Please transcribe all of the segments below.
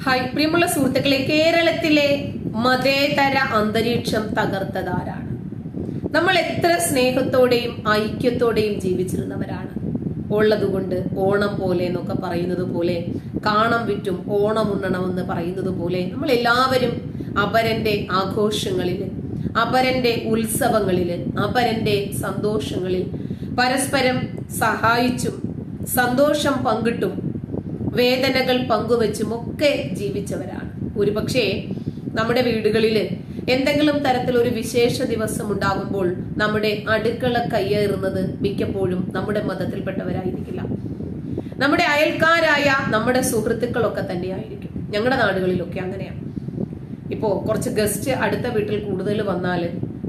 Hi പ്രിയമുള്ള സുഹൃത്തുക്കളെ കേരളത്തിലെ മതേതര അന്തരീക്ഷം തകർത്തതാരാണ്? നമ്മൾ എത്ര സ്നേഹത്തോടെയും ഐക്യത്തോടെയും ജീവിച്ചിരുന്നവരാണ്? ഉള്ളതുകൊണ്ട് ഓണം പോലെ എന്നൊക്കെ പറയുന്നത് പോലെ കാണം വിറ്റും ഓണം ഉണ്ണണമെന്ന് പറയുന്നത് പോലെ നമ്മൾ എല്ലാവരും അപരന്റെ ആഘോഷങ്ങളിൽ അപരന്റെ ഉത്സവങ്ങളിൽ അപരന്റെ സന്തോഷങ്ങളിൽ പരസ്പരം സഹായിച്ചും സന്തോഷം പങ്കിട്ടും വേദനകൾ പങ്കുവെച്ചും ഒക്കെ ജീവിച്ചവരാണ്. ഒരുപക്ഷെ നമ്മുടെ വീടുകളിൽ എന്തെങ്കിലും തരത്തിൽ ഒരു വിശേഷ ദിവസം ഉണ്ടാകുമ്പോൾ നമ്മുടെ അടുക്കള കയ്യേറുന്നത് മിക്കപ്പോഴും നമ്മുടെ മതത്തിൽപ്പെട്ടവരായിരിക്കില്ല. നമ്മുടെ അയൽക്കാരായ നമ്മുടെ സുഹൃത്തുക്കളൊക്കെ തന്നെയായിരിക്കും. ഞങ്ങളുടെ നാടുകളിലൊക്കെ അങ്ങനെയാണ് ഇപ്പോ കുറച്ച് ഗസ്റ്റ് അടുത്ത വീട്ടിൽ കൂടുതൽ വന്നാൽ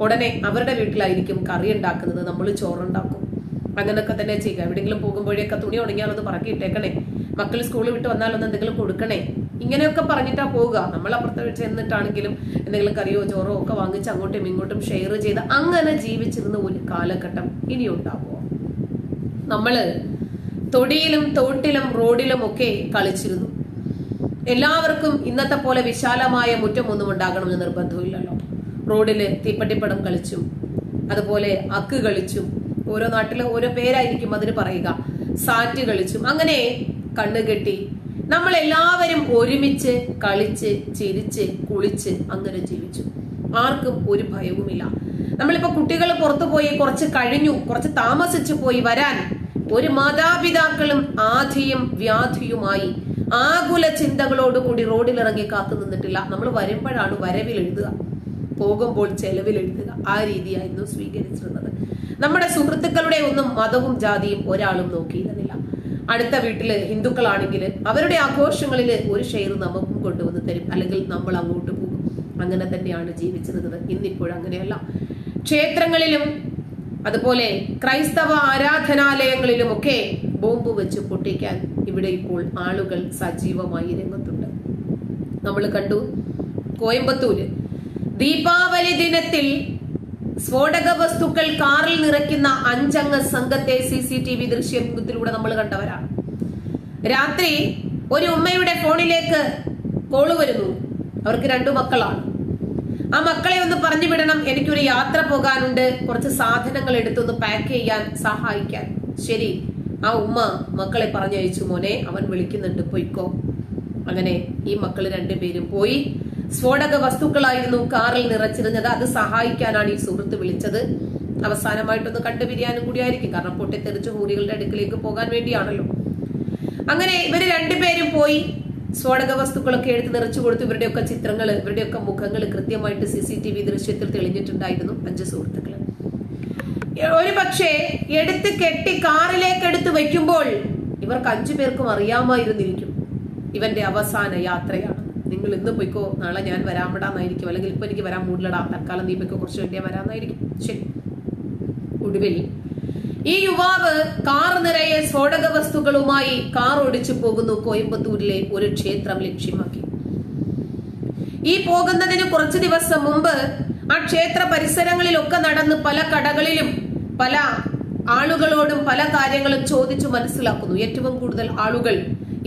ഉടനെ അവരുടെ വീട്ടിലായിരിക്കും കറി ഉണ്ടാക്കുന്നത് നമ്മൾ ചോറുണ്ടാക്കും. അങ്ങനെയൊക്കെ തന്നെ ചെയ്യുക. എവിടെയെങ്കിലും പോകുമ്പോഴേക്കെ തുണി ഉണങ്ങിയാൽ അത് പറക്കി ഇട്ടേക്കണേ. മക്കൾ സ്കൂളിൽ വിട്ട് വന്നാലൊന്ന് എന്തെങ്കിലും കൊടുക്കണേ. ഇങ്ങനെയൊക്കെ പറഞ്ഞിട്ടാ പോവുക. നമ്മൾ അപ്പുറത്ത് ചെന്നിട്ടാണെങ്കിലും എന്തെങ്കിലും കറിയോ ചോറോ ഒക്കെ വാങ്ങിച്ച് അങ്ങോട്ടും ഇങ്ങോട്ടും ഷെയർ ചെയ്ത് അങ്ങനെ ജീവിച്ചിരുന്ന ഒരു കാലഘട്ടം ഇനി ഉണ്ടാവുമോ? നമ്മൾ തൊടിയിലും തോട്ടിലും റോഡിലും ഒക്കെ കളിച്ചിരുന്നു. എല്ലാവർക്കും ഇന്നത്തെ പോലെ വിശാലമായ മുറ്റമൊന്നും ഉണ്ടാകണമെന്ന് നിർബന്ധമില്ലല്ലോ. റോഡിൽ തീപ്പട്ടിപ്പടം കളിച്ചും അതുപോലെ അക്ക് കളിച്ചും ഓരോ നാട്ടിലെ ഓരോ പേരായിരിക്കും അതിന് പറയുക. സാറ്റ് കളിച്ചും അങ്ങനെ കണ്ണുകെട്ടി നമ്മൾ എല്ലാവരും ഒരുമിച്ച് കളിച്ച് ചിരിച്ച് കുളിച്ച് അങ്ങനെ ജീവിച്ചു. ആർക്കും ഒരു ഭയവുമില്ല. നമ്മളിപ്പോ കുട്ടികൾ പുറത്തു പോയി കുറച്ച് കഴിഞ്ഞു കുറച്ച് താമസിച്ചു പോയി വരാൻ ഒരു മാതാപിതാക്കളും ആധിയും വ്യാധിയുമായി ആകുല ചിന്തകളോടുകൂടി റോഡിലിറങ്ങി കാത്തു നിന്നിട്ടില്ല. നമ്മൾ വരുമ്പോഴാണ് വരവിൽ എഴുതുക പോകുമ്പോൾ ചെലവിൽ എഴുതുക ആ രീതിയായിരുന്നു സ്വീകരിച്ചിരുന്നത്. നമ്മുടെ സുഹൃത്തുക്കളുടെ ഒന്നും മതവും ജാതിയും ഒരാളും നോക്കിയിരുന്നില്ല. അടുത്ത വീട്ടിൽ ഹിന്ദുക്കളാണെങ്കിൽ അവരുടെ ആഘോഷങ്ങളിൽ ഒരു ഷെയർ നമുക്കും കൊണ്ടുവന്ന് തരും. അല്ലെങ്കിൽ നമ്മൾ അങ്ങോട്ട് പോകും. അങ്ങനെ തന്നെയാണ് ജീവിച്ചിരുന്നത്. ഇന്നിപ്പോൾ അങ്ങനെയല്ല. ക്ഷേത്രങ്ങളിലും അതുപോലെ ക്രൈസ്തവ ആരാധനാലയങ്ങളിലും ഒക്കെ ബോംബ് വെച്ച് പൊട്ടിക്കാൻ ഇവിടെ ഇപ്പോൾ ആളുകൾ സജീവമായി രംഗത്തുണ്ട്. നമ്മൾ കണ്ടു. കോയമ്പത്തൂര്. ദീപാവലി ദിനത്തിൽ സ്ഫോടക വസ്തുക്കൾ കാറിൽ നിറയ്ക്കുന്ന അഞ്ചംഗ സംഘത്തെ സി സി ടി വി ദൃശ്യത്തിലൂടെ നമ്മൾ കണ്ടവരാണ്. രാത്രി ഒരു ഉമ്മയുടെ ഫോണിലേക്ക് കോൾ വരുന്നു. അവർക്ക് രണ്ടു മക്കളാണ്. ആ മക്കളെ ഒന്ന് പറഞ്ഞു വിടണം. എനിക്കൊരു യാത്ര പോകാനുണ്ട്. കുറച്ച് സാധനങ്ങൾ എടുത്തൊന്ന് പാക്ക് ചെയ്യാൻ സഹായിക്കാൻ. ശരി ആ ഉമ്മ മക്കളെ പറഞ്ഞയച്ചു. മോനെ അവൻ വിളിക്കുന്നുണ്ട്. പൊയ്ക്കോ. അങ്ങനെ ഈ മക്കൾ രണ്ടുപേരും പോയി. സ്ഫോടക വസ്തുക്കളായിരുന്നു കാറിൽ നിറച്ചിരുന്നത്. അത് സഹായിക്കാനാണ് ഈ സുഹൃത്ത് വിളിച്ചത്. അവസാനമായിട്ടൊന്ന് കണ്ടുപിരിയാനും കൂടിയായിരിക്കും കാരണം പൊട്ടിത്തെറിച്ച് ഹൂരികളുടെ അടുക്കിലേക്ക് പോകാൻ വേണ്ടിയാണല്ലോ. അങ്ങനെ ഇവർ രണ്ടുപേരും പോയി സ്ഫോടക വസ്തുക്കളൊക്കെ എടുത്ത് നിറച്ചു കൊടുത്തു ഇവരുടെയൊക്കെ ചിത്രങ്ങൾ ഇവരുടെയൊക്കെ മുഖങ്ങൾ കൃത്യമായിട്ട് സി സി ടി വി ദൃശ്യത്തിൽ തെളിഞ്ഞിട്ടുണ്ടായിരുന്നു അഞ്ച് സുഹൃത്തുക്കൾ ഒരു പക്ഷേ എടുത്ത് കെട്ടി കാറിലേക്ക് എടുത്ത് വയ്ക്കുമ്പോൾ ഇവർക്ക് അഞ്ചു പേർക്കും അറിയാമായിരുന്നിരിക്കും ഇവന്റെ അവസാന യാത്രയാണ്. നിങ്ങൾ ഇന്ന് പോയിക്കോ നാളെ ഞാൻ വരാൻ വിടാന്നായിരിക്കും അല്ലെങ്കിൽ ഇപ്പൊ എനിക്ക് വരാൻ മൂടിലടാ തൽക്കാലം നീ പോയിക്കോ കുറച്ച് വേണ്ടിയാ വരാന്നായിരിക്കും ശരി ഒടുവിൽ ഈ യുവാവ് കാർ നിറയെ സ്ഫോടക വസ്തുക്കളുമായി കാർ ഓടിച്ചു പോകുന്നു കോയമ്പത്തൂരിലെ ഒരു ക്ഷേത്രം ലക്ഷ്യമാക്കി. ഈ പോകുന്നതിന് കുറച്ച് ദിവസം മുമ്പ് ആ ക്ഷേത്ര പരിസരങ്ങളിലൊക്കെ നടന്ന് പല കടകളിലും പല ആളുകളോടും പല കാര്യങ്ങളും ചോദിച്ചു മനസ്സിലാക്കുന്നു. ഏറ്റവും കൂടുതൽ ആളുകൾ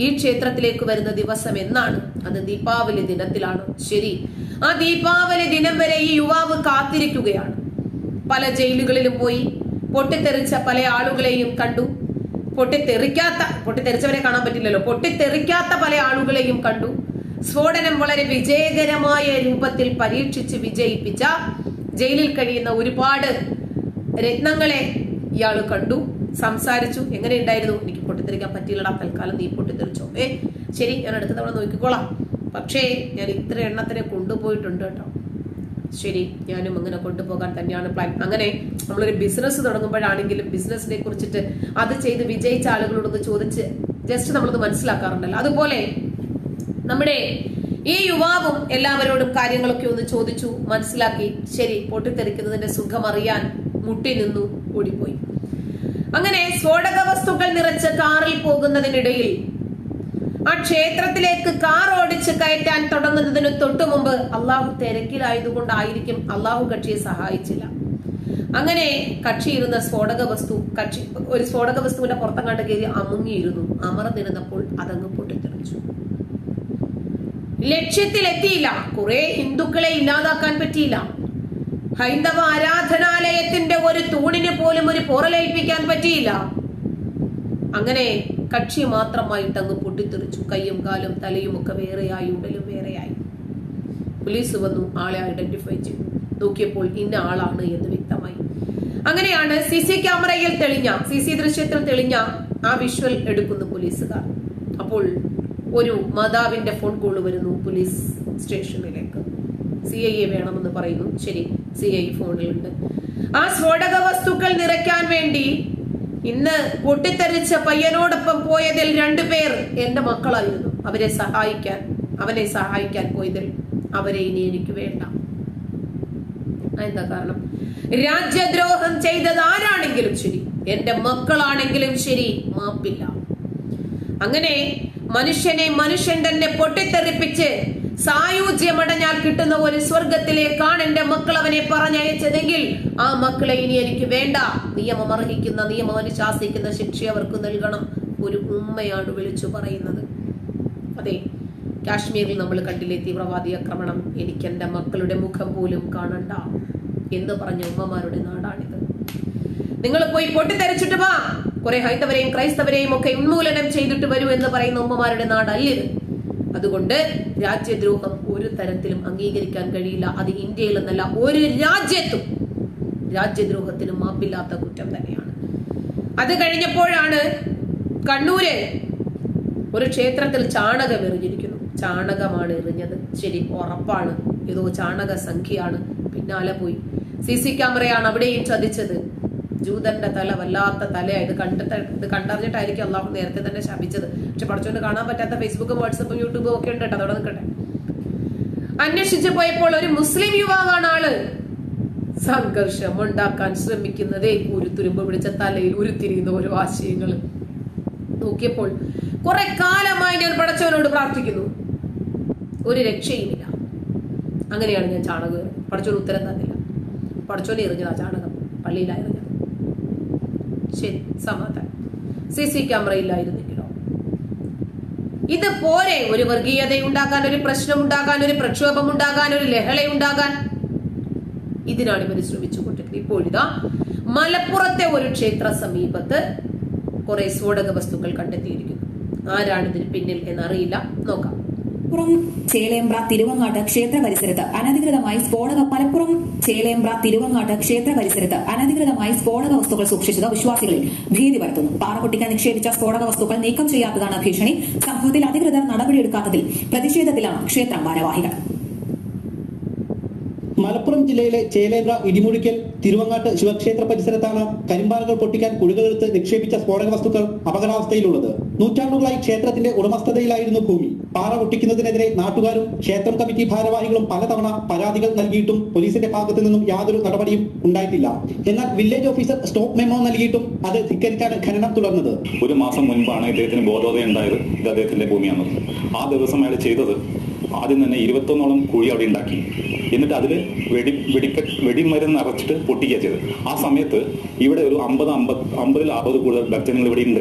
ഈ ക്ഷേത്രത്തിലേക്ക് വരുന്ന ദിവസം എന്നാണ്? അത് ദീപാവലി ദിനത്തിലാണ്. ശരി. ആ ദീപാവലി ദിനം വരെ ഈ യുവാവ് കാത്തിരിക്കുകയാണ്. പല ജയിലുകളിലും പോയി പൊട്ടിത്തെറിച്ച പല ആളുകളെയും കണ്ടു. പൊട്ടിത്തെറിക്കാത്ത പൊട്ടിത്തെറിച്ചവരെ കാണാൻ പറ്റില്ലല്ലോ. പൊട്ടിത്തെറിക്കാത്ത പല ആളുകളെയും കണ്ടു. സ്ഫോടനം വളരെ വിജയകരമായ രൂപത്തിൽ പരീക്ഷിച്ച് വിജയിപ്പിച്ച ജയിലിൽ കഴിയുന്ന ഒരുപാട് രത്നങ്ങളെ ഇയാൾ കണ്ടു. സംസാരിച്ചു. എങ്ങനെ ഉണ്ടായിരുന്നു എനിക്ക് പൊട്ടിത്തെറിക്കാൻ പറ്റിയില്ലടാ. തൽക്കാലം നീ പൊട്ടിത്തെറിച്ചോ. ഏ ശരി ഞാൻ അടുത്ത തവണ നോക്കിക്കോളാം. പക്ഷേ ഞാൻ ഇത്ര എണ്ണത്തിനെ കൊണ്ടുപോയിട്ടുണ്ട് കേട്ടോ. ശരി ഞാനും അങ്ങനെ കൊണ്ടുപോകാൻ തന്നെയാണ് പ്ലാൻ അങ്ങനെ നമ്മളൊരു ബിസിനസ് തുടങ്ങുമ്പോഴാണെങ്കിലും ബിസിനസിനെ കുറിച്ചിട്ട് അത് ചെയ്ത് വിജയിച്ച ആളുകളോടൊന്ന് ചോദിച്ച് ജസ്റ്റ് നമ്മളത് മനസ്സിലാക്കാറുണ്ടല്ലോ. അതുപോലെ നമ്മുടെ ഈ യുവാവും എല്ലാവരോടും കാര്യങ്ങളൊക്കെ ഒന്ന് ചോദിച്ചു മനസ്സിലാക്കി. ശരി പൊട്ടിത്തെറിക്കുന്നതിന്റെ സുഖം അറിയാൻ മുട്ടി നിന്നു ഓടിപ്പോയി. അങ്ങനെ സ്ഫോടക വസ്തുക്കൾ നിറച്ച് കാറിൽ പോകുന്നതിനിടയിൽ ആ ക്ഷേത്രത്തിലേക്ക് കാർ ഓടിച്ച് കയറ്റാൻ തുടങ്ങുന്നതിന് തൊട്ടു മുമ്പ് അള്ളാഹു തിരക്കിലായതുകൊണ്ടായിരിക്കും അള്ളാഹു കക്ഷിയെ സഹായിച്ചില്ല. അങ്ങനെ കക്ഷി ഇരുന്ന സ്ഫോടക വസ്തു കക്ഷി ഒരു സ്ഫോടക വസ്തുവിന്റെ പുറത്തങ്ങാണ്ട് കയറി അമുങ്ങിയിരുന്നു. അമർന്നിരുന്നപ്പോൾ അതങ്ങ് പൊട്ടിത്തെറിച്ചു. ലക്ഷ്യത്തിലെത്തിയില്ല. കുറെ ഹിന്ദുക്കളെ ഇല്ലാതാക്കാൻ പറ്റിയില്ല. ഹൈന്ദവ ആരാധനാലയത്തിന്റെ ഒരു തൂണിന് പോലും ഒരു പുറലേൽപ്പിക്കാൻ പറ്റിയില്ല. അങ്ങനെ കക്ഷി മാത്രമായിട്ട് അങ്ങ് പൊട്ടിത്തെറിച്ചു. കയ്യും കാലും തലയും ഒക്കെ വേറെയായി ഉടലും വേറെയായി. പോലീസ് വന്നു ആളെ ഐഡന്റിഫൈ ചെയ്തു. നോക്കിയപ്പോൾ ഇന്ന ആളാണ് എന്ന് വ്യക്തമായി. അങ്ങനെയാണ് സി സി ക്യാമറയിൽ തെളിഞ്ഞ സി സി ദൃശ്യത്തിൽ തെളിഞ്ഞ ആ വിഷ്വൽ എടുക്കുന്നു പോലീസുകാർ. അപ്പോൾ ഒരു മാതാവിന്റെ ഫോൺ കോൾ വരുന്നു പോലീസ് സ്റ്റേഷനിലേക്ക്. സി ഐ എ വേണമെന്ന് പറയുന്നു. ശരി സി ഐ ഫോണിലുണ്ട്. ആ സ്ഫോടക വസ്തുക്കൾ നിറയ്ക്കാൻ വേണ്ടി ഇന്ന് പൊട്ടിത്തെറിച്ച പയ്യനോടൊപ്പം പോയതിൽ രണ്ടുപേർ എന്റെ മക്കളായിരുന്നു. അവരെ സഹായിക്കാൻ അവനെ സഹായിക്കാൻ പോയതിൽ അവരെ ഇനി എനിക്ക് വേണ്ട. എന്താ കാരണം? രാജ്യദ്രോഹം ചെയ്തത് ആരാണെങ്കിലും ശരി എന്റെ മക്കളാണെങ്കിലും ശരി മാപ്പില്ല. അങ്ങനെ മനുഷ്യനെ മനുഷ്യൻ തന്നെ പൊട്ടിത്തെറിപ്പിച്ച് സായുജ്യമടഞ്ഞാൽ കിട്ടുന്ന ഒരു സ്വർഗത്തിലേക്കാണ് എന്റെ മക്കൾ അവനെ പറഞ്ഞയച്ചതെങ്കിൽ ആ മക്കളെ ഇനി എനിക്ക് വേണ്ട. നിയമം അർഹിക്കുന്ന നിയമം അനുശാസിക്കുന്ന ശിക്ഷ അവർക്ക് നൽകണം. ഒരു ഉമ്മയാണ് വിളിച്ചു പറയുന്നത്. അതെ കാശ്മീരിൽ നമ്മൾ കണ്ടില്ലേ തീവ്രവാദി ആക്രമണം. എനിക്ക് എന്റെ മക്കളുടെ മുഖം പോലും കാണണ്ട എന്ന് പറഞ്ഞ ഉമ്മമാരുടെ നാടാണിത്. നിങ്ങൾ പോയി പൊട്ടിത്തെറിച്ചിട്ട് വാ. കുറെ ഹൈന്ദവരെയും ക്രൈസ്തവരെയും ഒക്കെ ഉന്മൂലനം ചെയ്തിട്ട് വരൂ എന്ന് പറയുന്ന ഉമ്മമാരുടെ നാടല്ലിത് അതുകൊണ്ട് രാജ്യദ്രോഹം ഒരു തരത്തിലും അംഗീകരിക്കാൻ കഴിയില്ല. അത് ഇന്ത്യയിൽ എന്നല്ല ഒരു രാജ്യത്തും രാജ്യദ്രോഹത്തിന് മാപ്പില്ലാത്ത കുറ്റം തന്നെയാണ്. അത് കഴിഞ്ഞപ്പോഴാണ് കണ്ണൂര് ഒരു ക്ഷേത്രത്തിൽ ചാണകം എറിഞ്ഞിരിക്കുന്നു ചാണകമാണ് എറിഞ്ഞത്. ശരി ഉറപ്പാണ്. ഏതോ ചാണക സംഖ്യയാണ് പിന്നാലെ പോയി. സി സി ക്യാമറയാണ് അവിടെയും ചതിച്ചത്. ജൂതന്റെ തല വല്ലാത്ത തലയാണ് ഇത് കണ്ടിട്ട് ഇത് കണ്ടറിഞ്ഞിട്ടായിരിക്കും അള്ളാഹു നേരത്തെ തന്നെ ശപിച്ചത്. പക്ഷെ പഠിച്ചുകൊണ്ട് കാണാൻ പറ്റാത്ത ഫേസ്ബുക്കും വാട്സപ്പും യൂട്യൂബും ഒക്കെ ഉണ്ട് കേട്ടോ. അതോടെ നിൽക്കട്ടെ. അന്വേഷിച്ചു പോയപ്പോൾ ഒരു മുസ്ലിം യുവാവാണ് ആൾ. സംഘർഷം ഉണ്ടാക്കാൻ ശ്രമിക്കുന്നതേ ഒരു തുരുമ്പ് പിടിച്ച തലയിൽ ഉരുത്തിരിയുന്ന ഓരോ ആശയങ്ങൾ നോക്കിയപ്പോൾ കുറെ കാലമായി ഞാൻ പടച്ചവനോട് പ്രാർത്ഥിക്കുന്നു. ഒരു രക്ഷയുമില്ല. അങ്ങനെയാണ് ഞാൻ ചാണകം. പടച്ചോൻ ഉത്തരം തന്നില്ല. പടച്ചോനെ എറിഞ്ഞതാ ചാണകം. പള്ളിയിലാ എറിഞ്ഞത്. ശരി സമാധാനം സി സി ക്യാമറ ഇല്ലായിരുന്നെങ്കിലോ ഇത് പോരെ ഒരു വർഗീയത ഉണ്ടാകാൻ ഒരു പ്രശ്നം ഉണ്ടാകാൻ ഒരു പ്രക്ഷോഭം ഉണ്ടാകാൻ ഒരു ലഹള ഉണ്ടാകാൻ ഇതിനാണ് ഇവർ ശ്രമിച്ചുകൊണ്ടിരിക്കുന്നത്. ഇപ്പോഴിതാ മലപ്പുറത്തെ ഒരു ക്ഷേത്ര സമീപത്ത് കുറെ സ്ഫോടക വസ്തുക്കൾ കണ്ടെത്തിയിരിക്കുന്നു. ആരാണ് ഇതിന് പിന്നിൽ എന്നറിയില്ല. നോക്കാം. മലപ്പുറം ചേലേമ്പ്ര തിരുവങ്ങാട്ട് ക്ഷേത്ര പരിസരത്ത് അനധികൃതമായി സ്ഫോടക മലപ്പുറം ചേലേമ്പ്ര തിരുവങ്ങാട്ട് ക്ഷേത്ര പരിസരത്ത് അനധികൃതമായി സ്ഫോടക വസ്തുക്കൾ സൂക്ഷിച്ചത് വിശ്വാസികളിൽ ഭീതി പരത്തുന്നു. പാറപൊട്ടിക്കാൻ നിക്ഷേപിച്ച സ്ഫോടക വസ്തുക്കൾ നീക്കം ചെയ്യാത്തതാണ് ഭീഷണി. സംഭവത്തിൽ അധികൃതർ നടപടിയെടുക്കാത്തതിൽ പ്രതിഷേധത്തിലാണ് ക്ഷേത്രം ഭാരവാഹികൾ. മലപ്പുറം ജില്ലയിലെ ചേലേബ്ര ഇടിമുഴിക്കൽ തിരുവങ്ങാട്ട് ശിവക്ഷേത്ര പരിസരത്താണ് കരിമ്പാറകൾ പൊട്ടിക്കാൻ കുഴികളെടുത്ത് നിക്ഷേപിച്ച സ്ഫോടക വസ്തുക്കൾ അപകടാവസ്ഥയിലുള്ളത്. നൂറ്റാണ്ടുകളായി ക്ഷേത്രത്തിന്റെ ഉടമസ്ഥതയിലായിരുന്നു ഭൂമി. പാറ പൊട്ടിക്കുന്നതിനെതിരെ നാട്ടുകാരും ക്ഷേത്രം കമ്മിറ്റി ഭാരവാഹികളും പലതവണ പരാതികൾ നൽകിയിട്ടും പോലീസിന്റെ ഭാഗത്തു നിന്നും യാതൊരു നടപടിയും ഉണ്ടായിട്ടില്ല. എന്നാൽ വില്ലേജ് ഓഫീസർ സ്റ്റോപ്പ് മെമ്മോ നൽകിയിട്ടും അത് ധിക്കരിച്ചാണ് ഖനനം തുടർന്നത്. ഒരു മാസം മുൻപാണ് ഇദ്ദേഹത്തിന് ബോധോദയം ഉണ്ടായത് ഇത് അദ്ദേഹത്തിന്റെ ഭൂമിയാണെന്ന്. ആ ദിവസം അയാൾ ചെയ്തത് ആദ്യം തന്നെ ഇരുപത്തൊന്നോളം കുഴി അവിടെ ഉണ്ടാക്കി. എന്നിട്ട് അതിൽ വെടി വെടിക്ക വെടിമരുന്ന് നിറച്ചിട്ട് പൊട്ടിക്കുക ചെയ്തത് ആ സമയത്ത് ഇവിടെ ഒരു അമ്പത് അമ്പത് അമ്പതിൽ അറുപത് കൂടുതൽ ഭക്തജനങ്ങൾ ഇവിടെ ഉണ്ട്.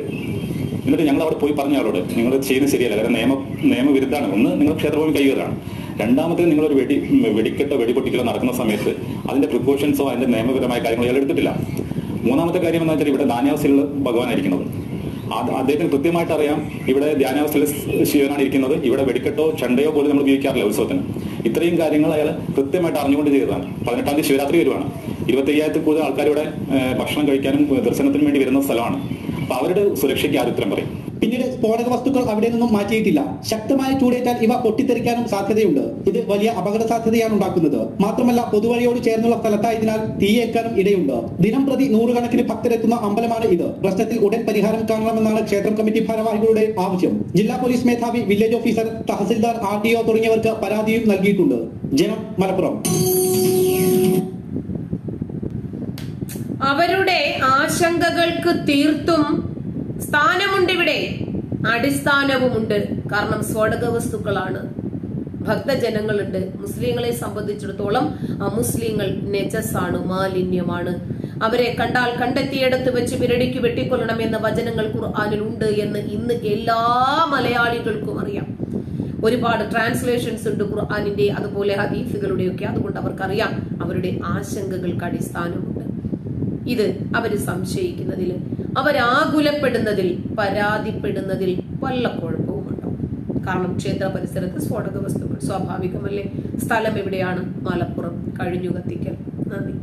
എന്നിട്ട് ഞങ്ങൾ അവിടെ പോയി പറഞ്ഞ ആളോട് നിങ്ങൾ ചെയ്യുന്നത് ശരിയല്ല. കാരണം നിയമ നിയമവിരുദ്ധമാണ്. ഒന്ന് നിങ്ങൾ ക്ഷേത്രഭൂമി കൈകയറാണ് രണ്ടാമത്തേത് നിങ്ങളൊരു വെടി വെടിക്കെട്ടോ വെടിപൊട്ടിക്കലോ നടക്കുന്ന സമയത്ത് അതിന്റെ പ്രിക്കോഷൻസോ അതിന്റെ നിയമപരമായ കാര്യങ്ങളോ ഇയാൾ എടുത്തിട്ടില്ല. മൂന്നാമത്തെ കാര്യം എന്ന് വെച്ചാൽ ഇവിടെ ധാന്യാവസ്ഥയിലുള്ള ഭഗവാനായിരിക്കുന്നത്. അദ്ദേഹത്തിന് കൃത്യമായിട്ട് അറിയാം. ഇവിടെ ധ്യാനാവസ്ഥയിൽ ശിവനാണ് ഇരിക്കുന്നത്. ഇവിടെ വെടിക്കെട്ടോ ചണ്ടയോ പോലും നമ്മൾ ഉപയോഗിക്കാറില്ല ഉത്സവത്തിന്. ഇത്രയും കാര്യങ്ങൾ അയാൾ കൃത്യമായിട്ട് അറിഞ്ഞുകൊണ്ട് ചെയ്തതാണ്. പതിനെട്ടാം തീയതി ശിവരാത്രി വരുവാണ്. ഇരുപത്തി അയ്യായിരത്തിൽ കൂടുതൽ ഏഹ്, ഭക്ഷണം കഴിക്കാനും ദർശനത്തിനും വേണ്ടി വരുന്ന സ്ഥലമാണ്. അപ്പൊ അവരുടെ സുരക്ഷയ്ക്ക് ആദ്യം പറയും. പിന്നീട് സ്ഫോടക വസ്തുക്കൾ അവിടെ നിന്നും മാറ്റിയിട്ടില്ല. ശക്തമായ ചൂടേറ്റാൽ ഇവ പൊട്ടിത്തെറിക്കാനും സാധ്യതയുണ്ട്. ഇത് വലിയ അപകട സാധ്യതയാണ് ഉണ്ടാക്കുന്നത്. മാത്രമല്ല പൊതുവഴിയോട് ചേർന്നുള്ള സ്ഥലത്തായതിനാൽ തീയേൽക്കാനും ഇടയുണ്ട്. ദിനം പ്രതി നൂറുകണക്കിന് ഭക്തരെത്തുന്ന അമ്പലമാണ് ഇത്. പ്രശ്നത്തിൽ ഉടൻ പരിഹാരം കാണണമെന്നാണ് ക്ഷേത്രം കമ്മിറ്റി ഭാരവാഹികളുടെ ആവശ്യം. ജില്ലാ പോലീസ് മേധാവി village officer tahsildar R T O തുടങ്ങിയവർക്ക് പരാതിയും നൽകിയിട്ടുണ്ട്. ജനം മലപ്പുറം. അവരുടെ ആശങ്കകൾക്ക് തീർത്തും സ്ഥാനമുണ്ട് ഇവിടെ അടിസ്ഥാനവുമുണ്ട്. കാരണം സ്വാടക വസ്തുക്കളാണ് ഭക്തജനങ്ങളുണ്ട്. മുസ്ലിങ്ങളെ സംബന്ധിച്ചിടത്തോളം അമുസ്ലിങ്ങൾ നെജസാണ് മാലിന്യമാണ്. അവരെ കണ്ടാൽ കണ്ടെത്തിയിടത്ത് വെച്ച് പിരടിക്ക് വെട്ടിക്കൊല്ലണം എന്ന വചനങ്ങൾ ഖുർആാനിൽ ഉണ്ട് എന്ന് ഇന്ന് എല്ലാ മലയാളികൾക്കും അറിയാം. ഒരുപാട് ട്രാൻസ്ലേഷൻസ് ഉണ്ട് ഖുർആാനിന്റെ അതുപോലെ ഹദീഫുകളുടെയൊക്കെ അതുകൊണ്ട് അവർക്കറിയാം അവരുടെ ആശങ്കകൾക്ക് അടിസ്ഥാനമുണ്ട്. ഇത് അവർ സംശയിക്കുന്നതിൽ അവരാകുലപ്പെടുന്നതിൽ പരാതിപ്പെടുന്നതിൽ വല്ല കുഴപ്പവും ഉണ്ടാവും കാരണം ക്ഷേത്ര പരിസരത്ത് സ്ഫോടക വസ്തുക്കൾ. സ്വാഭാവികമല്ലേ? സ്ഥലം എവിടെയാണ്? മലപ്പുറം. കഴിഞ്ഞു കത്തിക്കൽ നന്ദി.